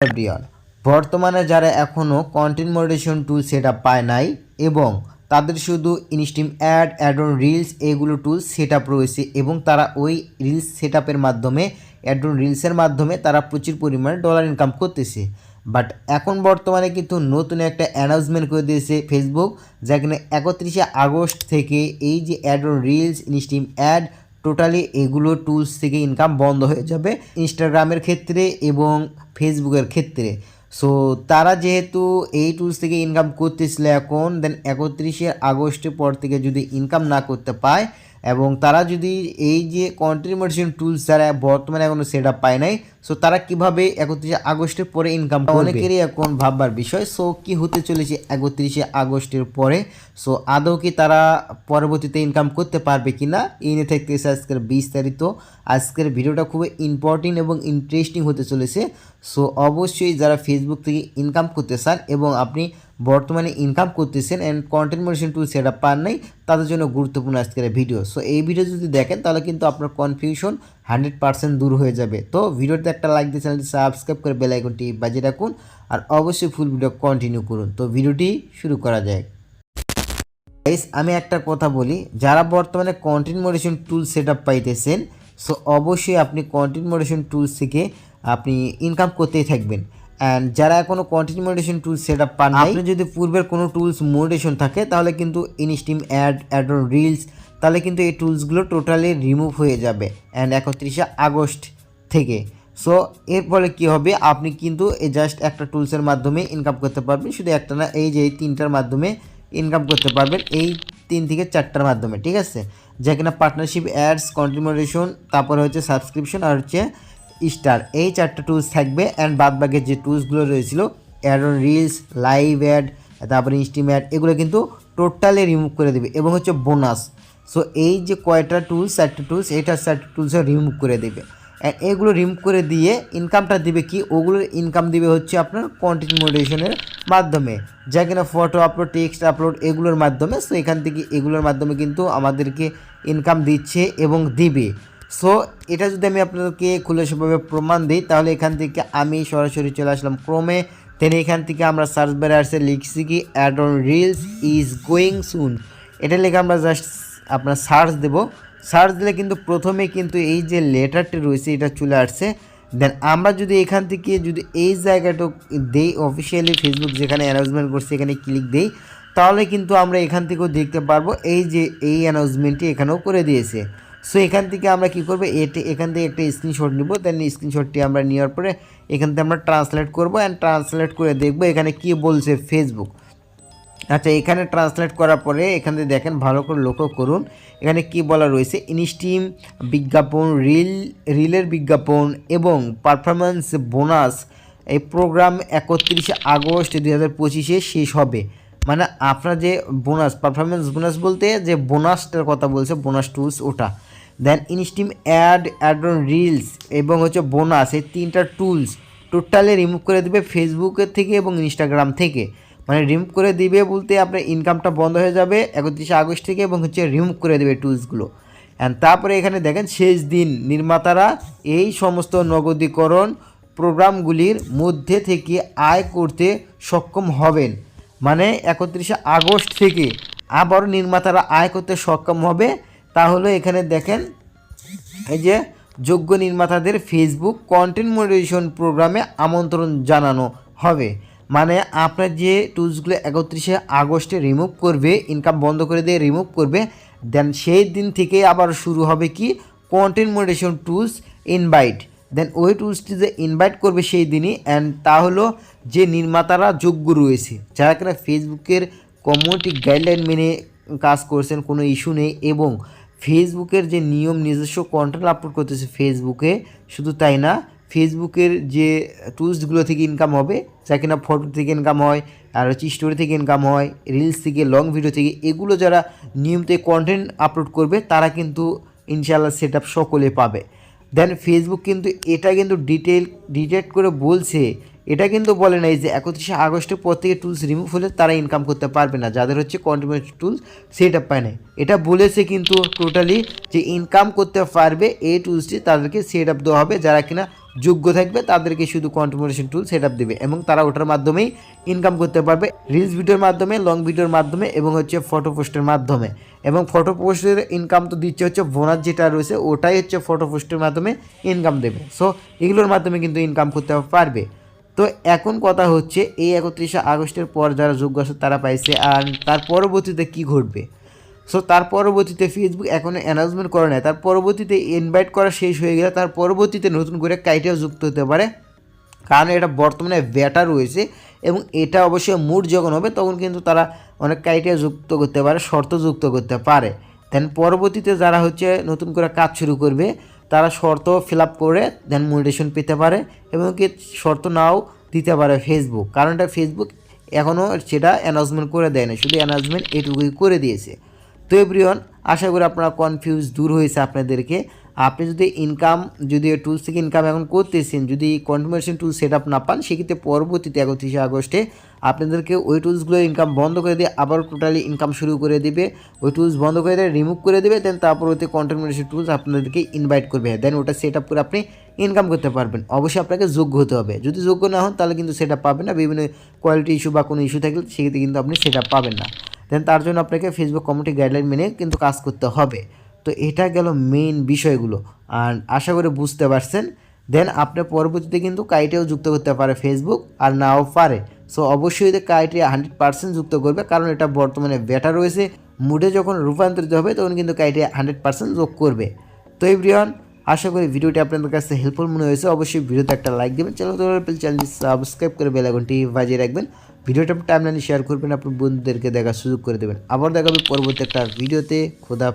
Everyone বর্তমানে যারা এখনও কন্টেন্ট মডারেশন টুল সেট পায় নাই এবং তাদের শুধু instream ad ad on reels এগুলো টুল সেট রয়েছে এবং তারা ওই রিলস সেট মাধ্যমে অ্যাড অন রিলসের মাধ্যমে তারা প্রচুর পরিমাণে ডলার ইনকাম করতেছে। বাট এখন বর্তমানে কিন্তু নতুন একটা অ্যানাউন্সমেন্ট করে দিয়েছে ফেসবুক যেখানে একত্রিশে আগস্ট থেকে এই যে ad on reels instream ad totally এগুলো টুলস থেকে ইনকাম বন্ধ হয়ে যাবে ইনস্টাগ্রামের ক্ষেত্রে এবং ফেসবুকের ক্ষেত্রে। সো তারা যেহেতু এই টুলস থেকে ইনকাম করতেছিল এখন দেন একত্রিশে আগস্টের পর থেকে যদি ইনকাম না করতে পায় এবং তারা যদি এই যে কন্ট্রিবিউশন টুলস যারা বর্তমানে এখনও সেট আপ পায় নাই সো তারা কীভাবে একত্রিশে আগস্টের পরে ইনকাম অনেকেরই এখন ভাববার বিষয় সো কি হতে চলেছে একত্রিশে আগস্টের পরে? সো আদৌ কি তারা পরবর্তীতে ইনকাম করতে পারবে কি না এই নিয়ে থাকতেছে আজকের বিস্তারিত। আজকের ভিডিওটা খুবই ইম্পর্টেন্ট এবং ইন্টারেস্টিং হতে চলেছে। সো অবশ্যই যারা ফেসবুক থেকে ইনকাম করতে চান এবং আপনি বর্তমানে ইনকাম করতেছেন and content monetization tool set up পান নাই, তাদের জন্য গুরুত্বপূর্ণ আজকের ভিডিও সো এই ভিডিও যদি দেখেন, তাহলে কিন্তু আপনার কনফিউশন হান্ড্রেড পার্সেন্ট দূর হয়ে যাবে। তো ভিডিওতে একটা লাইক দিয়ে চ্যানেলটি সাবস্ক্রাইব করে বেল আইকনটি বাজিয়ে রাখুন আর অবশ্যই ফুল ভিডিও কন্টিনিউ করুন। তো ভিডিওটি শুরু করা যায় গাইস আমি একটা কথা বলি, যারা বর্তমানে content monetization tool set up পাইতেছেন সো অবশ্যই আপনি কন্টেন্ট মডিশন টুলস থেকে আপনি ইনকাম করতেই থাকবেন। অ্যান্ড যারা এখনও content monetization tools set up পান আপনি যদি পূর্বের কোনো টুলস মোডেশন থাকে, তাহলে কিন্তু instream ad ad on reels তাহলে কিন্তু এই টুলসগুলো টোটালি রিমুভ হয়ে যাবে। অ্যান্ড একত্রিশে আগস্ট থেকে। সো এর ফলে কী হবে? আপনি কিন্তু এই জাস্ট একটা টুলসের মাধ্যমে ইনকাম করতে পারবেন। শুধু একটা না, এই যে এই তিনটার মাধ্যমে ইনকাম করতে পারবেন। এই তিন থেকে চারটার মাধ্যমে, ঠিক আছে? যে কিনা পার্টনারশিপ অ্যাডস কন্টিনিউশন তারপরে হচ্ছে সাবস্ক্রিপশন আর হচ্ছে স্টার। এই চারটা টুলস থাকবে অ্যান্ড বাদ বাকি যে টুলসগুলো রয়েছিল ad on reels live ad তারপরে ইনস্টিম এগুলো কিন্তু টোটালি রিমুভ করে দেবে এবং হচ্ছে বোনাস সো এই যে কয়টা টুলস চারটে টুলস এইটা চারটে টুলসও রিমুভ করে দেবে। অ্যান্ড এগুলো রিমুভ করে দিয়ে ইনকামটা দিবে কি? ওগুলোর ইনকাম দিবে হচ্ছে আপনার কন্টেন্ট মডিটেশনের মাধ্যমে। যা কিনা ফটো আপলোড টেক্সট আপলোড এগুলোর মাধ্যমে। সো এখান থেকে এগুলোর মাধ্যমে কিন্তু আমাদেরকে ইনকাম দিচ্ছে এবং দিবে। সো এটা যদি আমি আপনাদেরকে খুলে সেভাবে প্রমাণ দিই, তাহলে এখান থেকে আমি সরাসরি চলে আসলাম ক্রমে দেন এখান থেকে আমরা সার্চ বারে আসছে লিখছি কি ad on reels is going soon এটা লিখে আমরা জাস্ট আপনার সার্চ দেব। সার্চ দিলে কিন্তু প্রথমে কিন্তু এই যে লেটারটি রয়েছে, এটা চলে আসছে। দেন আমরা যদি এখান থেকে যদি এই জায়গাটা দেই অফিসিয়ালি ফেসবুক যেখানে অ্যানাউন্সমেন্ট করছে, এখানে ক্লিক দেই, তাহলে কিন্তু আমরা এখান থেকেও দেখতে পারব, এই যে এই অ্যানাউন্সমেন্টটি এখানেও করে দিয়েছে। সো এখান থেকে আমরা কি করব? এটি, এখান থেকে একটা স্ক্রিনশট নিব দেন স্ক্রিনশটটি আমরা নেওয়ার পরে এখান থেকে আমরা ট্রান্সলেট করব অ্যান্ড ট্রান্সলেট করে দেখব এখানে কি বলছে ফেসবুক আচ্ছা এখানে ট্রান্সলেট করার পরে এখানে দেখেন, ভালো করে লক্ষ্য করুন, এখানে কি বলা রয়েছে? ইনস্টিম বিজ্ঞাপন রিল রিলের বিজ্ঞাপন এবং পারফরমেন্স বোনাস এই প্রোগ্রাম একত্রিশে আগস্ট দুই হাজার পঁচিশে শেষ হবে। মানে আপনার যে বোনাস পারফরমেন্স বোনাস বলতে যে বোনাসটার কথা বলছে বোনাস টুলস ওটা। Then instream ad ad on reels এবং হচ্ছে বোনাস এই তিনটা টুলস টোটালি রিমুভ করে দেবে ফেসবুকের থেকে এবং ইনস্টাগ্রাম থেকে। মানে রিমুভ করে দিবে বলতে আপনার ইনকামটা বন্ধ হয়ে যাবে একত্রিশে আগস্ট থেকে এবং হচ্ছে রিমুভ করে দেবে টুলসগুলো অ্যান্ড তারপরে এখানে দেখেন শেষ দিন নির্মাতারা এই সমস্ত নগদীকরণ প্রোগ্রামগুলির মধ্যে থেকে আয় করতে সক্ষম হবেন। মানে একত্রিশে আগস্ট থেকে আবারও নির্মাতারা আয় করতে সক্ষম হবে তাহলে এখানে দেখেন, এই যে যোগ্য নির্মাতাদের ফেসবুক কন্টেন্ট মডারেশন প্রোগ্রামে আমন্ত্রণ জানানো হবে। মানে আপনার যে টুলসগুলো একত্রিশে আগস্টে রিমুভ করবে ইনকাম বন্ধ করে দিয়ে রিমুভ করবে দেন সেই দিন থেকে আবার শুরু হবে কি? Content moderation tools invite then ওই টুলসটি যে ইনভাইট করবে সেই দিনই অ্যান্ড তা হলো যে নির্মাতারা যোগ্য রয়েছে। যারা কিনা ফেসবুকের কমিউনিটি গাইডলাইন মেনে কাজ করছেন, কোনো ইস্যু নেই, এবং ফেসবুকের যে নিয়ম নিজস্ব কন্টেন্ট আপলোড করতেছে ফেসবুকে শুধু তাই না ফেসবুকের যে টুলসগুলো থেকে ইনকাম হবে যা কিনা ফটো থেকে ইনকাম হয়, আর হচ্ছে স্টোরি থেকে ইনকাম হয় রিলস থেকে লং ভিডিও থেকে, এগুলো যারা নিয়মিত কন্টেন্ট আপলোড করবে, তারা কিন্তু ইনশাআল্লাহ সেট সকলে পাবে। দেন ফেসবুক কিন্তু এটা কিন্তু ডিটেল ডিটেক্ট করে বলছে এটা কিন্তু বলে নাই যে একত্রিশে আগস্টের পর থেকে টুলস রিমুভ হলে তারা ইনকাম করতে পারবে না। যাদের হচ্ছে কন্টিনিউস টুলস সেট পায় না এটা বলেছে কিন্তু টোটালি যে ইনকাম করতে পারবে এই টুলসটি তাদেরকে সেট আপ দেওয়া হবে। যারা কিনা যোগ্য থাকবে, তাদেরকে শুধু কন্টিনিউশন টুল সেট আপ দেবে এবং তারা ওটার মাধ্যমেই ইনকাম করতে পারবে। রিলস ভিডিওর মাধ্যমে লং ভিডিওর মাধ্যমে এবং হচ্ছে ফটো পোস্টের মাধ্যমে। এবং ফটো পোস্টের ইনকাম তো দিচ্ছে হচ্ছে বোনাস যেটা রয়েছে, ওটাই হচ্ছে ফটো পোস্টের মাধ্যমে ইনকাম দেবে। সো এগুলোর মাধ্যমে কিন্তু ইনকাম করতে পারবে। তো এখন কথা হচ্ছে এই একত্রিশে আগস্টের পর যারা যোগ্য আছে তারা পাইছে আর তার পরবর্তীতে কি ঘটবে? সো তার পরবর্তীতে ফেসবুক এখনও অ্যানাউন্সমেন্ট করে নাই। তার পরবর্তীতে ইনভাইট করা শেষ হয়ে গেলে তার পরবর্তীতে নতুন করে কাইটেও যুক্ত হতে পারে। কারণ এটা বর্তমানে ব্যাটা রয়েছে এবং এটা অবশ্যই মুড যখন হবে তখন কিন্তু তারা অনেক ক্রাইটেরিয়া যুক্ত করতে পারে, শর্ত যুক্ত করতে পারে। দেন পরবর্তীতে যারা হচ্ছে নতুন করে কাজ শুরু করবে তারা শর্ত ফিল আপ করে দেন মনিটেশন পেতে পারে এবং কি শর্ত নাও দিতে পারে ফেসবুক। কারণ এটা ফেসবুক এখনও সেটা অ্যানাউন্সমেন্ট করে দেয়নি, শুধু অ্যানাউন্সমেন্ট এটুকুই করে দিয়েছে। তো এভরিওয়ান, আশা করি আপনারা কনফিউজ দূর হয়েছে আপনাদেরকে। আপনি যদি ইনকাম যদি টুলস থেকে ইনকাম এখন করতেছেন, যদি কনফার্মেশন টুল সেট আপ না পান, সেক্ষেত্রে পরবর্তীতে একত্রিশে আগস্টে আপনাদেরকে ওই টুলসগুলো ইনকাম বন্ধ করে দিয়ে আবার টোটালি ইনকাম শুরু করে দিবে। ওই টুলস বন্ধ করে দিয়ে রিমুভ করে দেবে দেন তারপর ওতে কন্টেন্ট টুলস আপনাদেরকে ইনভাইট করবে। দেন ওটা সেট আপ করে আপনি ইনকাম করতে পারবেন। অবশ্যই আপনাকে যোগ্য হতে হবে। যদি যোগ্য না হন, তাহলে কিন্তু সেটা পাবেন না। বিভিন্ন কোয়ালিটি ইস্যু বা কোনো ইস্যু থাকলে সেক্ষেত্রে কিন্তু আপনি সেটা পাবেন না। দেন তার জন্য আপনাকে ফেসবুক কমিউনিটি গাইডলাইন মেনে কিন্তু কাজ করতে হবে। তো এটা গেল মেইন বিষয়গুলো। আর আশা করে বুঝতে পারছেন। দেন আপনি পরবর্তীতে কিন্তু কাইটেও যুক্ত করতে পারে ফেসবুক আর নাও পারে। সো অবশ্যই কাইটে হান্ড্রেড পার্সেন্ট যুক্ত করবে, কারণ এটা বর্তমানে বেটার রয়েছে। মুডে যখন রূপান্তরিত হবে, তখন কিন্তু কাইটে হান্ড্রেড পার্সেন্ট যোগ করবে। তো এভরিওয়ান আশা করি ভিডিওটি আপনাদের কাছে হেল্পফুল মনে হয়েছে। অবশ্যই ভিডিওতে একটা লাইক দেবেন। চ্যানেল চ্যানেলটি সাবস্ক্রাইব করে বেল আইকনটি বাজিয়ে রাখবেন। ভিডিওটা টাইমলাইনে শেয়ার করবেন, আপনার বন্ধুদেরকে দেখার সুযোগ করে দেবেন। আবার দেখাবে পরবর্তী একটা ভিডিওতে খোদা